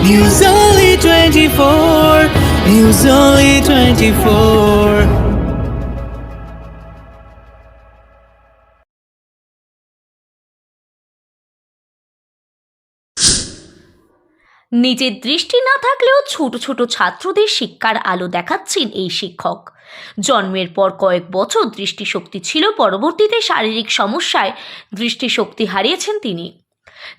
News Only 24. News Only 24. নিজের দৃষ্টি না থাকলেও ছোট ছোট ছাত্রদের শিক্ষার আলো দেখাচ্ছেন এই শিক্ষক জন্মের পর কয়েক বছর দৃষ্টিশক্তি ছিল পরবর্তীতে শারীরিক সমস্যায় দৃষ্টিশক্তি হারিয়েছেন তিনি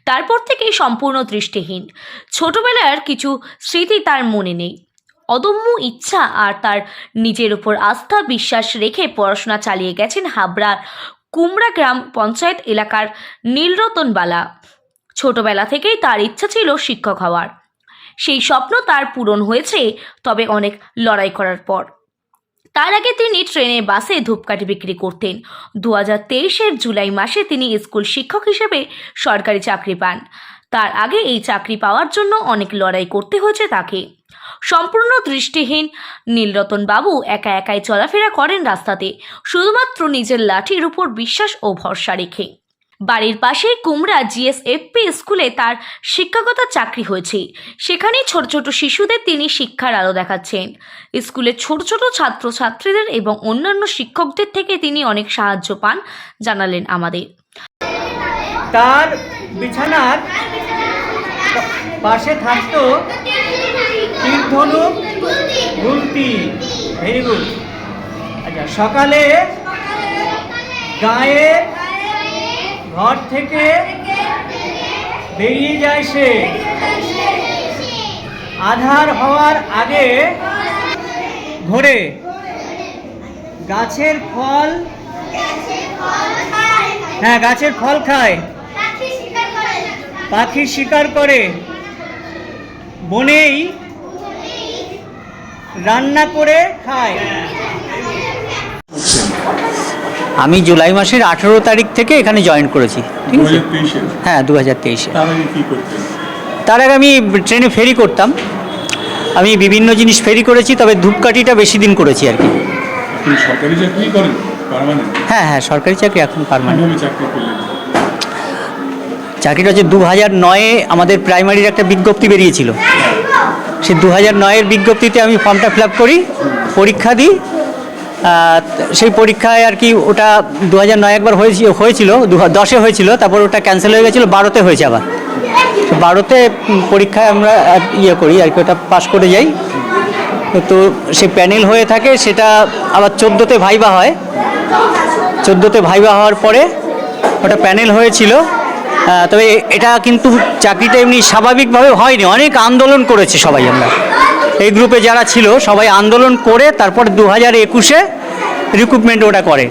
তারপর থেকেই সম্পূর্ণ দৃষ্টিহীন। ছোটবেলার কিছু স্মৃতি তার মনে নেই। অদম্য ইচ্ছা আর তার নিজের উপর আস্থা বিশ্বাস রেখে পড়াশোনা চালিয়ে গেছেন হাবড়ার কুমড়া গ্রাম পঞ্চায়েত এলাকার নীলরতন বালা ছোটবেলা থেকেই তার ইচ্ছা ছিল শিক্ষক হওয়ার। সেই স্বপ্ন তার পূরণ হয়েছে তবে অনেক লড়াই করার পর। তার আগে তিনি ট্রেনে, বাসে ধূপকাঠি বিক্রি করতেন। দু হাজার তেইশের জুলাই মাসে তিনি স্কুল শিক্ষক হিসেবে সরকারি চাকরি পান। তার আগে এই চাকরি পাওয়ার জন্য অনেক লড়াই করতে হয়েছে তাকে। সম্পূর্ণ দৃষ্টিহীন, নীলরতন বাবু একা একাই চলাফেরা করেন রাস্তাতে। শুধুমাত্র নিজের লাঠির উপর বিশ্বাস ও ভরসা রেখে। বাড়ির পাশে কুমড়া জিএসএফপি স্কুলে তার শিক্ষকতা চাকরি হয়েছে। সেখানেই ছোট ছোট শিশুদের তিনি শিক্ষার আলো দেখাচ্ছেন। স্কুলের ছোট ছোট ছাত্রছাত্রীদের এবং অন্যান্য শিক্ষকদের থেকে তিনি অনেক সাহায্য পান, জানালেন আমাদের। তার বিছানার পাশে থাকতো তীর্ধনুক গুলতি, ভেরি গুড। আচ্ছা সকালে গায়ে ঘর থেকে বেরিয়ে যায় সে। আধার হওয়ার আগে ঘোরে। গাছের ফল হ্যাঁ গাছের ফল খায়। পাখি শিকার করে। বনেই রান্না করে খায়। আমি জুলাই মাসের আঠেরো তারিখ থেকে এখানে জয়েন করেছি ঠিক আছে? হ্যাঁ দু হাজার তেইশে তার আগে আমি ট্রেনে ফেরি করতাম। আমি বিভিন্ন জিনিস ফেরি করেছি তবে ধূপকাঠিটা বেশি দিন করেছি আর কি। সরকারি চাকরি করেন? হ্যাঁ হ্যাঁ সরকারি চাকরি এখন পারমানেন্ট চাকরিটা হচ্ছে দু হাজার নয়ে আমাদের প্রাইমারির একটা বিজ্ঞপ্তি বেরিয়েছিল। সে দু হাজার নয়ের বিজ্ঞপ্তিতে আমি ফর্মটা ফিল আপ করি পরীক্ষা দিই সেই পরীক্ষায় আর কি ওটা দু হাজার নয় একবার হয়েছিল হয়েছিল দু দশে হয়েছিল, তারপর ওটা ক্যান্সেল হয়ে গেছিল, বারোতে হয়েছে আবার। বারোতে পরীক্ষায় আমরা ইয়ে করি, আর কি ওটা পাস করে যাই। তো সে প্যানেল হয়ে থাকে, সেটা আবার চোদ্দোতে ভাইবা হয়। চোদ্দোতে ভাইবা হওয়ার পরে ওটা প্যানেল হয়েছিল। তবে এটা কিন্তু চাকরিটা এমনি স্বাভাবিকভাবে হয়নি, অনেক আন্দোলন করেছে সবাই আমরা। এই গ্রুপে যারা ছিল, সবাই আন্দোলন করে তারপর দু হাজার একুশে রিক্রুটমেন্ট ওটা করেন।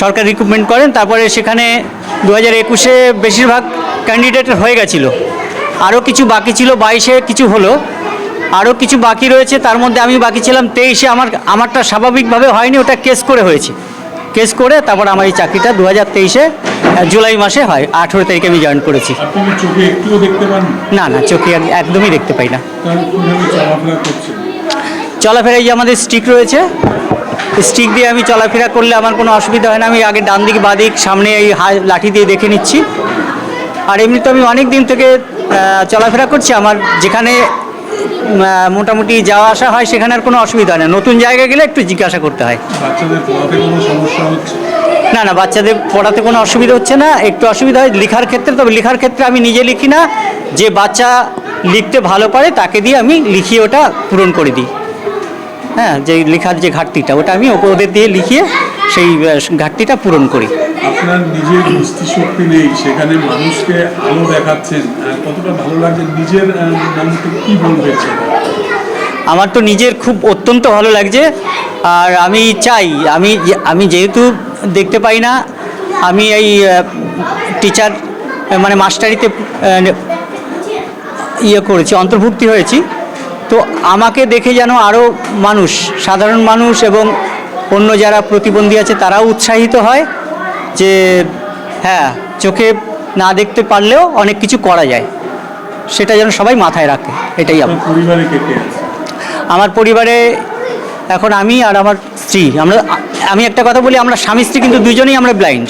সরকার রিক্রুটমেন্ট করেন, তারপরে সেখানে দু হাজার একুশে বেশিরভাগ ক্যান্ডিডেট হয়ে গেছিল। আরও কিছু বাকি ছিল, বাইশে কিছু হলো। আরও কিছু বাকি রয়েছে, তার মধ্যে আমি বাকি ছিলাম, তেইশে আমার, আমারটা স্বাভাবিকভাবে হয়নি, ওটা কেস করে হয়েছে। কেস করে তারপর আমার এই চাকরিটা দু হাজার তেইশে জুলাই মাসে হয় আঠেরো তারিখে আমি জয়েন করেছি। না না চোখে এক- একদমই দেখতে পাই না। তাহলে কীভাবে চলাফেরা করছেন? চলাফেরায় যে আমাদের স্টিক রয়েছে স্টিক দিয়ে আমি চলাফেরা করলে আমার কোনো অসুবিধা হয় না আমি আগে ডান দিক বাঁ দিক সামনে এই হা- লাঠি দিয়ে দেখে নিচ্ছি। আর এমনি তো আমি অনেক দিন থেকে চলাফেরা করছি আমার যেখানে মোটামুটি যাওয়া আসা হয় সেখানে আর কোনো অসুবিধা হয় না। নতুন জায়গায় গেলে একটু জিজ্ঞাসা করতে হয়। না না বাচ্চাদের পড়াতে কোনো অসুবিধা হচ্ছে না একটু অসুবিধা হয় লেখার ক্ষেত্রে তবে লেখার ক্ষেত্রে আমি নিজে লিখি না। যে বাচ্চা লিখতে ভালো পারে তাকে দিয়ে আমি লিখিয়ে ওটা পূরণ করে দিই। হ্যাঁ যে লেখার যে ঘাটতিটা ওটা আমি ওদের দিয়ে লিখিয়ে সেই ঘাটতিটা পূরণ করি। আপনার নিজের দৃষ্টিশক্তি নেই, সেখানে মানুষকে আলো দেখাচ্ছেন। কতটা ভালো লাগছে, নিজের থেকে কি বলবেন আমার তো নিজের খুব অত্যন্ত ভালো লাগছে। আর আমি চাই, আমি আমি যেহেতু দেখতে পাই না, আমি এই টিচার মানে মাস্টারিতে ইয়ে করেছি, অন্তর্ভুক্তি হয়েছি। তো আমাকে দেখে যেন আরও মানুষ, সাধারণ মানুষ এবং অন্য যারা প্রতিবন্ধী আছে, তারাও উৎসাহিত হয়। যে হ্যাঁ চোখে না দেখতে পারলেও অনেক কিছু করা যায়। সেটা যেন সবাই মাথায় রাখে এটাই আমার পরিবারে এখন আমি আর আমার স্ত্রী। আমরা আমি একটা কথা বলি আমরা স্বামী স্ত্রী কিন্তু দুজনেই আমরা ব্লাইন্ড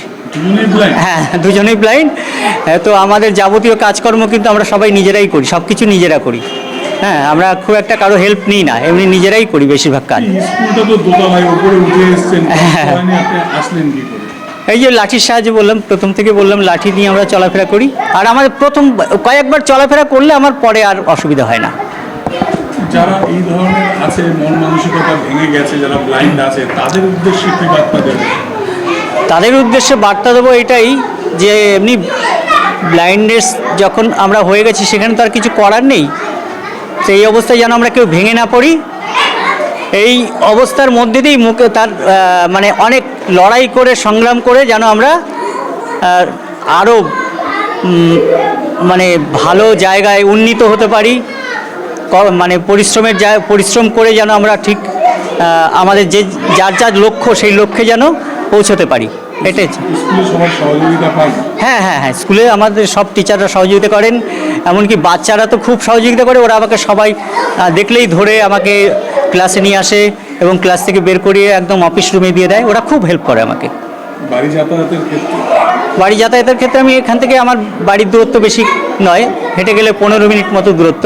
হ্যাঁ দুজনেই ব্লাইন্ড তো আমাদের যাবতীয় কাজকর্ম কিন্তু আমরা সবাই নিজেরাই করি সব কিছু নিজেরা করি। হ্যাঁ আমরা খুব একটা কারও হেল্প নিই না এমনি নিজেরাই করি বেশিরভাগ কাজ। হ্যাঁ। এই যে লাঠির সাহায্যে বললাম প্রথম থেকে বললাম লাঠি নিয়ে আমরা চলাফেরা করি। আর আমার প্রথম কয়েকবার চলাফেরা করলে আমার পরে আর অসুবিধা হয় না। যারা এই ধরনের আছে মন মানসিকতা ভেঙে গেছে যারা ব্লাইন্ড আছে তাদের উদ্দেশ্যে কি বার্তা দেবে তাদের উদ্দেশ্যে বার্তা দেবো এটাই যে এমনি ব্লাইন্ডনেস যখন আমরা হয়ে গেছি সেখানে তো আর কিছু করার নেই। সেই অবস্থায় যেন আমরা কেউ ভেঙে না পড়ি। এই অবস্থার মধ্যে দিয়েই মুখে তার মানে অনেক লড়াই করে, সংগ্রাম করে যেন আমরা আরও মানে ভালো জায়গায় উন্নীত হতে পারি মানে পরিশ্রমের যা পরিশ্রম করে যেন আমরা ঠিক আমাদের যে, যার যার লক্ষ্য, সেই লক্ষ্যে যেন পৌঁছতে পারি। এটাই হ্যাঁ হ্যাঁ হ্যাঁ স্কুলে আমাদের সব টিচাররা সহযোগিতা করেন এমনকি বাচ্চারা তো খুব সহযোগিতা করে ওরা আমাকে সবাই দেখলেই ধরে আমাকে ক্লাসে নিয়ে আসে এবং ক্লাস থেকে বের করিয়ে একদম অফিস রুমে দিয়ে দেয় ওরা খুব হেল্প করে আমাকে। বাড়ি যাতায়াতের ক্ষেত্রে? বাড়ি যাতায়াতের ক্ষেত্রে আমি এখান থেকে আমার বাড়ির দূরত্ব বেশি নয় হেঁটে গেলে পনেরো মিনিট মতো দূরত্ব।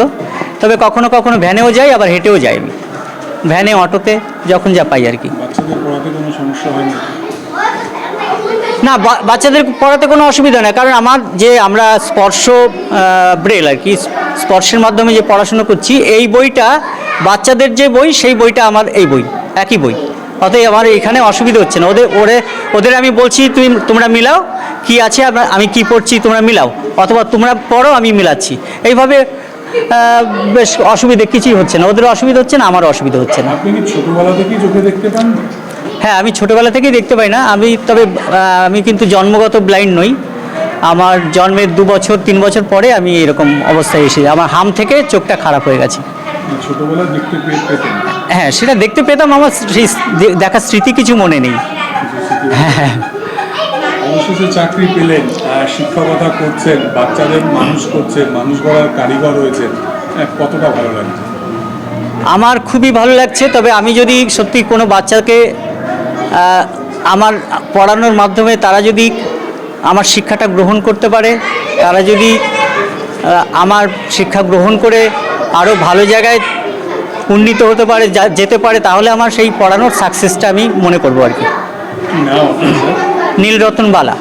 তবে কখনো কখনো ভ্যানেও যাই আবার হেঁটেও যাই আমি। ভ্যানে অটোতে যখন যা পাই আর কি। বাচ্চাদের পড়াতে কোনো সমস্যা হয়নি না? বা- বাচ্চাদের পড়াতে কোনো অসুবিধা নেই, কারণ আমার যে আমরা স্পর্শ ব্রেল আর কি, স্পর্শের মাধ্যমে যে পড়াশুনো করছি, এই বইটা, বাচ্চাদের যে বই, সেই বইটা আমার এই বই, একই বই। অতএব আমার এখানে অসুবিধা হচ্ছে না। ওদের, ওরে, ওদের আমি বলছি, তুমি, তোমরা মিলাও, কি আছে, আমরা- আমি কি পড়ছি, তোমরা মিলাও, অথবা তোমরা পড়ো, আমি মিলাচ্ছি। এইভাবে বেশ অসুবিধে কিছুই হচ্ছে না। ওদের অসুবিধা হচ্ছে না, আমারও অসুবিধা হচ্ছে না। হ্যাঁ আমি ছোটোবেলা থেকেই দেখতে পাই না। আমি তবে আমি কিন্তু জন্মগত ব্লাইন্ড নই। আমার জন্মের দু বছর তিন বছর পরে আমি এরকম অবস্থায় এসে আমার হাম থেকে চোখটা খারাপ হয়ে গেছে। হ্যাঁ সেটা দেখতে পেতাম আমার দেখার স্মৃতি কিছু মনে নেই। হ্যাঁ অবশেষে চাকরি পেলেন শিক্ষকতা করছেন বাচ্চাদের মানুষ করছেন মানুষ গড়ার কারিগর হয়েছেন আহ, কতটা ভালো লাগছে? আমার খুবই ভালো লাগছে তবে আমি যদি সত্যি কোনো বাচ্চাকে আমার পড়ানোর মাধ্যমে তারা যদি আমার শিক্ষাটা গ্রহণ করতে পারে তারা যদি আমার শিক্ষা গ্রহণ করে আরও ভালো জায়গায় উন্নীত হতে পারে যা- যেতে পারে তাহলে আমার সেই পড়ানোর সাকসেসটা আমি মনে করব আর কি। নীলরতন বালা